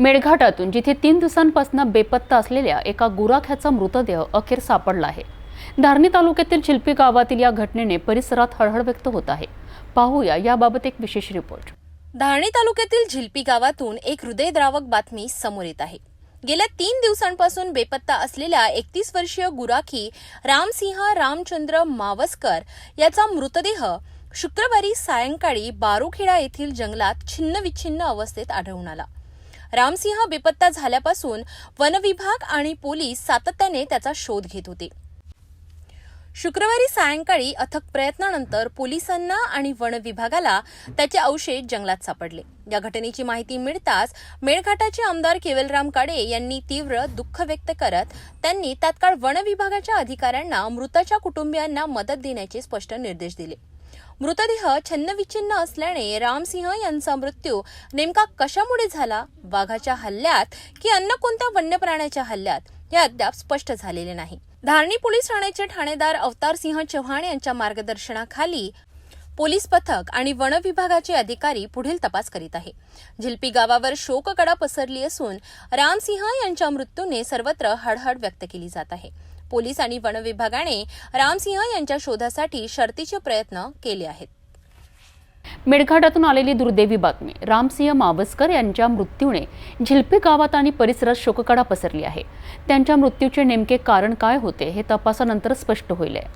मेळघाटातून जिथे तीन दिवसांपासून बेपत्ता असलेल्या एका गुराख्याचा मृतदेह अखेर सापडला आहे. धारणी तालुक्यातील चिलपी गावातील या घटनेने परिसरात हळहळ व्यक्त होत आहे. पाहूया याबाबत एक विशेष रिपोर्ट. धारणी तालुक्यातील झिलपी गावातून एक हृदयद्रावक बातमी समोर येत आहे. गेल्या तीन दिवसांपासून बेपत्ता असलेल्या एकतीस वर्षीय गुराखी रामसिंह रामचंद्र मावस्कर याचा मृतदेह शुक्रवारी सायंकाळी बारोखेडा येथील जंगलात छिन्नविच्छिन्न अवस्थेत आढळून आला. रामसिंह बेपत्ता झाल्यापासून वनविभाग आणि पोलीस सातत्याने त्याचा शोध घेत होते. शुक्रवारी सायंकाळी अथक प्रयत्नानंतर पोलिसांना आणि वन विभागाला त्याचे अवशेष जंगलात सापडले. या घटनेची माहिती मिळताच मेळघाटाचे आमदार केवलराम काडे यांनी तीव्र दुःख व्यक्त करत त्यांनी तात्काळ वन विभागाच्या अधिकाऱ्यांना मृताच्या कुटुंबियांना मदत देण्याचे स्पष्ट निर्देश दिले. मृतदेह छन्नविच्छिन्न असल्याने रामसिंह यांचा मृत्यू नेमका कशामुळे झाला? वाघाच्या हल्ल्यात की अन्य कोणत्या वन्य प्राण्याच्या हल्ल्यात? हे अद्याप स्पष्ट झालेले नाही. धारणी पोलीस ठाण्याचे ठाणेदार अवतारसिंह चव्हाण यांच्या मार्गदर्शनाखाली पोलीस पथक आणि वन विभागाचे अधिकारी पुढील तपास करीत आहे. झिलपी गावावर शोककडा पसरली असून रामसिंह यांच्या मृत्यूने सर्वत्र हळहळ व्यक्त केली जात आहे. पोलीस आणि वन विभागाने रामसिंह यांच्या शोधासाठी शर्तीचे प्रयत्न केले आहेत. मेळघाटातून आलेली दुर्दैवी बातमी रामसिंह मावस्कर यांच्या मृत्यूने झिलपी गावात आणि परिसरात शोककडा पसरली आहे. त्यांच्या मृत्यूचे नेमके कारण काय होते हे तपासानंतर स्पष्ट होईल. आहे